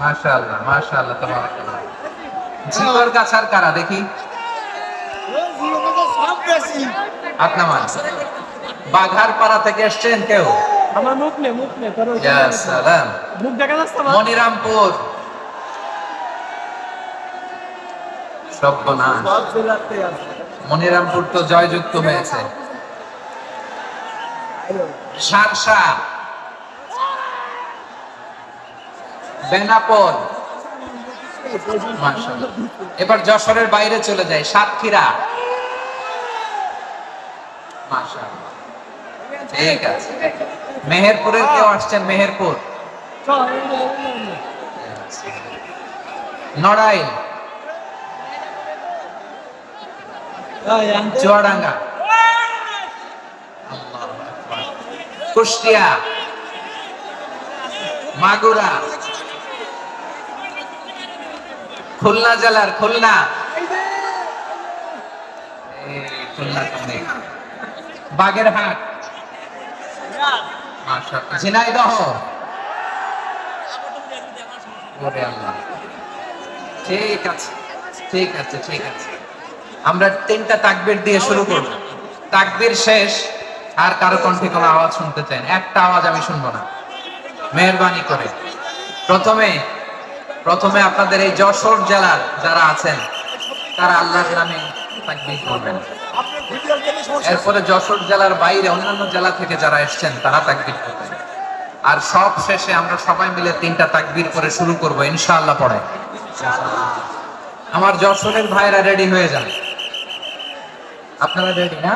মাশাআল্লাহ মাশাআল্লাহ তাবারাকাল্লাহ। গাছার কারা দেখি? নামান বাঘার পাড়া থেকে এসছেন কেউ? আমার মুখ নে মুখ নে তোর ইয়া সালাম। মুখ দেখা যাচ্ছে না মনিরামপুর। সর্বনাশ। মনিরামপুর তো জয়যুক্ত হয়েছে। সারসা। বেনাপোল। এবার যশোরের বাইরে চলে যায় সাতক্ষীরা। ঠিক আছে। মেহেরপুরের কেউ আসছেন? মেহেরপুর। নড়াইল। চুয়াডাঙ্গা। কুষ্টিয়া। মাগুরা। খুলনা জেলার খুলনা। বাগেরহাট। ঝিনাইদহ। ঠিক আছে ঠিক আছে ঠিক আছে। আমরা তিনটা তাকবীর দিয়ে শুরু করব। তাকবীর শেষ আর কারও কণ্ঠে কোনো আওয়াজ শুনতে চাই একটা আওয়াজ আমি শুনব না। মেহরবানি করে। প্রথমে প্রথমে আপনাদের এই যশোর জেলার যারা আছেন, তারা আল্লাহর নামে তাকবীর করবেন। এরপরে যশোর জেলার বাইরে অন্যান্য জেলা থেকে যারা এসেছেন, তারা তাকবীর করবেন। আর সব শেষে আমরা সবাই মিলে তিনটা তাকবীর করে শুরু করব, ইনশাআল্লাহ পড়ে আমার যশোরের ভাইরা রেডি হয়ে যান। আপনারা রেডি না?